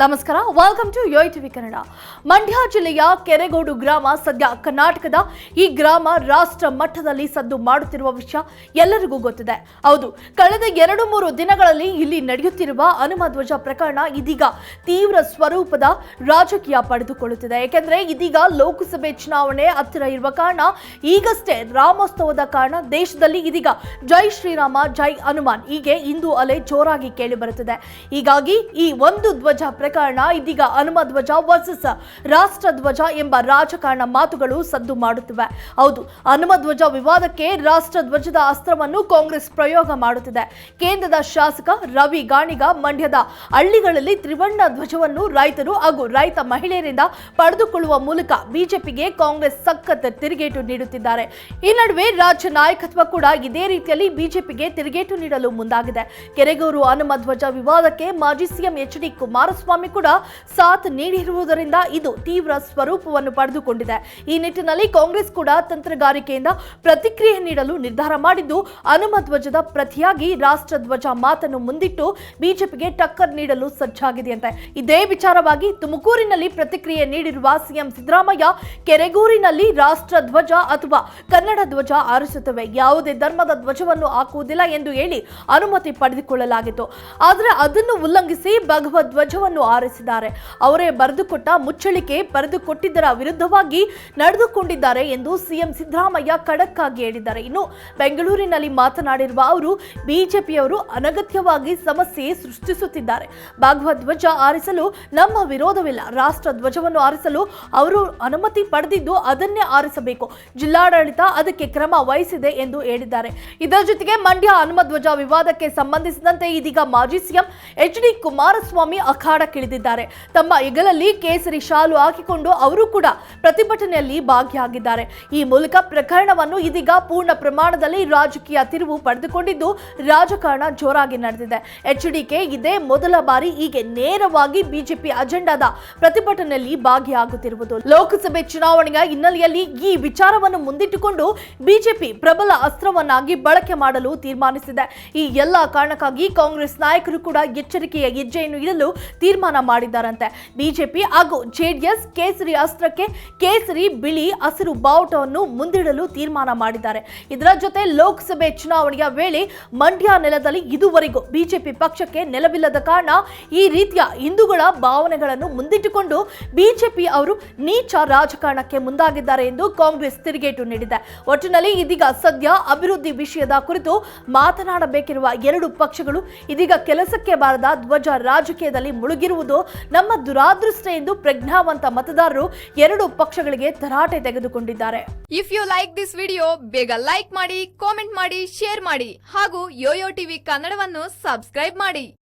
ನಮಸ್ಕಾರ welcome to Yoyo TV Kannada Mandya ಜಿಲ್ಲೆಯ ಕೆರೆಗೋಡು ಗ್ರಾಮ ಸದ್ಯ ಕರ್ನಾಟಕದ ಈ ಗ್ರಾಮ ರಾಷ್ಟ್ರ ಮಟ್ಟದಲ್ಲಿ ಸದ್ದು ಮಾಡುತ್ತಿರುವ ವಿಷಯ ಎಲ್ಲರಿಗೂ ಗೊತ್ತಿದೆ. ಹೌದು, ಕಳೆದ ಎರಡು ಮೂರು ದಿನಗಳಲ್ಲಿ ಇಲ್ಲಿ ನಡೆಯುತ್ತಿರುವ ಹನುಮಧ್ವಜ ಪ್ರಕರಣ ಇದೀಗ ತೀವ್ರ ಸ್ವರೂಪದ ರಾಜಕೀಯ ಪಡೆದುಕೊಳ್ಳುತ್ತಿದೆ. ಏಕೆಂದರೆ ಇದೀಗ ಲೋಕಸಭೆ ಚುನಾವಣೆ ಹತ್ತಿರ ಇರುವ ಕಾರಣ ಈಗಷ್ಟೇ ರಾಮೋತ್ಸವದ ಕಾರಣ ದೇಶದಲ್ಲಿ ಇದೀಗ ಜೈ ಶ್ರೀರಾಮ, ಜೈ ಹನುಮಾನ್ ಹೀಗೆ ಇಂದು ಅಲೆ ಜೋರಾಗಿ ಕೇಳಿ ಬರುತ್ತಿದೆ. ಹೀಗಾಗಿ ಈ ಒಂದು ಧ್ವಜ ಪ್ರಕರಣ ಇದೀಗ ಹನುಮ ಧ್ವಜ ವರ್ಸಸ್ ರಾಷ್ಟ್ರ ಧ್ವಜ ಎಂಬ ರಾಜಕಾರಣ ಮಾತುಗಳು ಸದ್ದು ಮಾಡುತ್ತಿವೆ. ಹೌದು ಹನುಮ ಧ್ವಜ ವಿವಾದಕ್ಕೆ ರಾಷ್ಟ್ರ ಧ್ವಜದ ಅಸ್ತ್ರವನ್ನು ಕಾಂಗ್ರೆಸ್ ಪ್ರಯೋಗ ಮಾಡುತ್ತಿದೆ. ಕೇಂದ್ರದ ಶಾಸಕ ರವಿ ಗಾಣಿಗ ಮಂಡ್ಯದ ಹಳ್ಳಿಗಳಲ್ಲಿ ತ್ರಿವರ್ಣ ಧ್ವಜವನ್ನು ರೈತರು ಹಾಗೂ ರೈತ ಮಹಿಳೆಯರಿಂದ ಪಡೆದುಕೊಳ್ಳುವ ಮೂಲಕ ಬಿಜೆಪಿಗೆ ಕಾಂಗ್ರೆಸ್ ಸಖತ್ ತಿರುಗೇಟು ನೀಡುತ್ತಿದ್ದಾರೆ. ಈ ನಡುವೆ ರಾಜ್ಯ ನಾಯಕತ್ವ ಕೂಡ ಇದೇ ರೀತಿಯಲ್ಲಿ ಬಿಜೆಪಿಗೆ ತಿರುಗೇಟು ನೀಡಲು ಮುಂದಾಗಿದೆ. ಕೆರೆಗೂರು ಹನುಮ ಧ್ವಜ ವಿವಾದಕ್ಕೆ ಮಾಜಿ ಸಿಎಂ ಎಚ್ ಡಿ ಕುಮಾರಸ್ವಾಮಿ ಕೂಡ ಸಾಥ್ ನೀಡಿರುವುದರಿಂದ ಇದು ತೀವ್ರ ಸ್ವರೂಪವನ್ನು ಪಡೆದುಕೊಂಡಿದೆ. ಈ ನಿಟ್ಟಿನಲ್ಲಿ ಕಾಂಗ್ರೆಸ್ ಕೂಡ ತಂತ್ರಗಾರಿಕೆಯಿಂದ ಪ್ರತಿಕ್ರಿಯೆ ನೀಡಲು ನಿರ್ಧಾರ ಮಾಡಿದ್ದು ಹನುಮ ಧ್ವಜದ ಪ್ರತಿಯಾಗಿ ರಾಷ್ಟ್ರ ಧ್ವಜ ಮಾತನ್ನು ಮುಂದಿಟ್ಟು ಬಿಜೆಪಿಗೆ ಟಕ್ಕರ್ ನೀಡಲು ಸಜ್ಜಾಗಿದೆಯಂತೆ. ಇದೇ ವಿಚಾರವಾಗಿ ತುಮಕೂರಿನಲ್ಲಿ ಪ್ರತಿಕ್ರಿಯೆ ನೀಡಿರುವ ಸಿಎಂ ಸಿದ್ದರಾಮಯ್ಯ, ಕೆರೆಗೂರಿನಲ್ಲಿ ರಾಷ್ಟ್ರ ಧ್ವಜ ಅಥವಾ ಕನ್ನಡ ಧ್ವಜ ಆರಿಸುತ್ತವೆ. ಯಾವುದೇ ಧರ್ಮದ ಧ್ವಜವನ್ನು ಹಾಕುವುದಿಲ್ಲ ಎಂದು ಹೇಳಿ ಅನುಮತಿ ಪಡೆದುಕೊಳ್ಳಲಾಗಿತ್ತು. ಆದರೆ ಅದನ್ನು ಉಲ್ಲಂಘಿಸಿ ಭಗವದ್ ಧ್ವಜವನ್ನು ಆರಿಸಿದ್ದಾರೆ. ಅವರೇ ಬರೆದುಕೊಟ್ಟ ಮುಚ್ಚಳಿಕೆ ಬರೆದುಕೊಟ್ಟಿದ್ದರ ವಿರುದ್ಧವಾಗಿ ನಡೆದುಕೊಂಡಿದ್ದಾರೆ ಎಂದು ಸಿಎಂ ಸಿದ್ದರಾಮಯ್ಯ ಖಡಕ್ ಆಗಿ ಹೇಳಿದ್ದಾರೆ. ಇನ್ನು ಬೆಂಗಳೂರಿನಲ್ಲಿ ಮಾತನಾಡಿರುವ ಅವರು, ಬಿಜೆಪಿಯವರು ಅನಗತ್ಯವಾಗಿ ಸಮಸ್ಯೆ ಸೃಷ್ಟಿಸುತ್ತಿದ್ದಾರೆ. ಭಾಗವ ಧ್ವಜ ಆರಿಸಲು ನಮ್ಮ ವಿರೋಧವಿಲ್ಲ. ರಾಷ್ಟ್ರ ಧ್ವಜವನ್ನು ಆರಿಸಲು ಅವರು ಅನುಮತಿ ಪಡೆದಿದ್ದು ಅದನ್ನೇ ಆರಿಸಬೇಕು. ಜಿಲ್ಲಾಡಳಿತ ಅದಕ್ಕೆ ಕ್ರಮ ವಹಿಸಿದೆ ಎಂದು ಹೇಳಿದ್ದಾರೆ. ಇದರ ಜೊತೆಗೆ ಮಂಡ್ಯ ಹನುಮಧ್ವಜ ವಿವಾದಕ್ಕೆ ಸಂಬಂಧಿಸಿದಂತೆ ಇದೀಗ ಮಾಜಿ ಸಿಎಂ ಎಚ್ ಡಿ ಕುಮಾರಸ್ವಾಮಿ ಅಖಾಡಕ್ಕಿಳಿದಿದ್ದಾರೆ ತಮ್ಮ ಹೆಗಲಲ್ಲಿ ಕೇಸರಿ ಶಾಲು ಹಾಕಿಕೊಂಡು ಅವರು ಕೂಡ ಪ್ರತಿಭಟನೆಯಲ್ಲಿ ಭಾಗಿಯಾಗಿದ್ದಾರೆ. ಈ ಮೂಲಕ ಪ್ರಕರಣವನ್ನು ಇದೀಗ ಪೂರ್ಣ ಪ್ರಮಾಣದಲ್ಲಿ ರಾಜಕೀಯ ತಿರುವು ಪಡೆದುಕೊಂಡಿದ್ದು ರಾಜಕಾರಣ ಜೋರಾಗಿ ನಡೆದಿದೆ. ಎಚ್ಡಿಕೆ ಇದೇ ಮೊದಲ ಬಾರಿ ಹೀಗೆ ನೇರವಾಗಿ ಬಿಜೆಪಿ ಅಜೆಂಡಾದ ಪ್ರತಿಭಟನೆಯಲ್ಲಿ ಭಾಗಿಯಾಗುತ್ತಿರುವುದು. ಲೋಕಸಭೆ ಚುನಾವಣೆಯ ಹಿನ್ನೆಲೆಯಲ್ಲಿ ಈ ವಿಚಾರವನ್ನು ಮುಂದಿಟ್ಟುಕೊಂಡು ಬಿಜೆಪಿ ಪ್ರಬಲ ಅಸ್ತ್ರವನ್ನಾಗಿ ಬಳಕೆ ಮಾಡಲು ತೀರ್ಮಾನಿಸಿದೆ. ಈ ಎಲ್ಲ ಕಾರಣಕ್ಕಾಗಿ ಕಾಂಗ್ರೆಸ್ ನಾಯಕರು ಕೂಡ ಎಚ್ಚರಿಕೆಯ ಹೆಜ್ಜೆಯನ್ನು ಇಡಲು ತೀರ್ಮಾನ ಮಾಡಿದ್ದಾರಂತೆ. ಬಿಜೆಪಿ ಹಾಗೂ ಜೆಡಿಎಸ್ ಕೇಸರಿ ಅಸ್ತ್ರಕ್ಕೆ ಕೇಸರಿ, ಬಿಳಿ, ಹಸಿರು ಬಾವುಟವನ್ನು ಮುಂದಿಡಲು ತೀರ್ಮಾನ ಮಾಡಿದ್ದಾರೆ. ಇದರ ಜೊತೆ ಲೋಕಸಭೆ ಚುನಾವಣೆಯ ವೇಳೆ ಮಂಡ್ಯ ನೆಲದಲ್ಲಿ ಇದುವರೆಗೂ ಬಿಜೆಪಿ ಪಕ್ಷಕ್ಕೆ ನೆಲವಿಲ್ಲದ ಕಾರಣ ಈ ರೀತಿಯ ಹಿಂದೂಗಳ ಭಾವನೆಗಳನ್ನು ಮುಂದಿಟ್ಟುಕೊಂಡು ಬಿಜೆಪಿ ಅವರು ನೀಚ ರಾಜಕಾರಣಕ್ಕೆ ಮುಂದಾಗಿದ್ದಾರೆ ಎಂದು ಕಾಂಗ್ರೆಸ್ ತಿರುಗೇಟು ನೀಡಿದೆ. ಒಟ್ಟಿನಲ್ಲಿ ಇದೀಗ ಸದ್ಯ ಅಭಿವೃದ್ಧಿ ವಿಷಯದ ಕುರಿತು ಮಾತನಾಡಬೇಕಿರುವ ಎರಡು ಪಕ್ಷಗಳು ಇದೀಗ ಕೆಲಸಕ್ಕೆ ಬಾರದ ಧ್ವಜ ರಾಜಕೀಯದಲ್ಲಿ ಮುಳುಗಿರುವುದು ನಮ್ಮ ದುರಾದೃಷ್ಟ ಎಂದು ಪ್ರಜ್ಞಾವಂತ ಮತದಾರರು ಎರಡು ಪಕ್ಷಗಳಿಗೆ ತರಾಟೆ ತೆಗೆದುಕೊಂಡಿದ್ದಾರೆ. If you like this video ಬೇಗ ಲೈಕ್ ಮಾಡಿ ಕಾಮೆಂಟ್ ಮಾಡಿ ಶೇರ್ ಮಾಡಿ ಹಾಗೂ ಯೋಯೋ ಟಿವಿ ಕನ್ನಡವನ್ನು ಸಬ್ಸ್ಕ್ರೈಬ್ ಮಾಡಿ.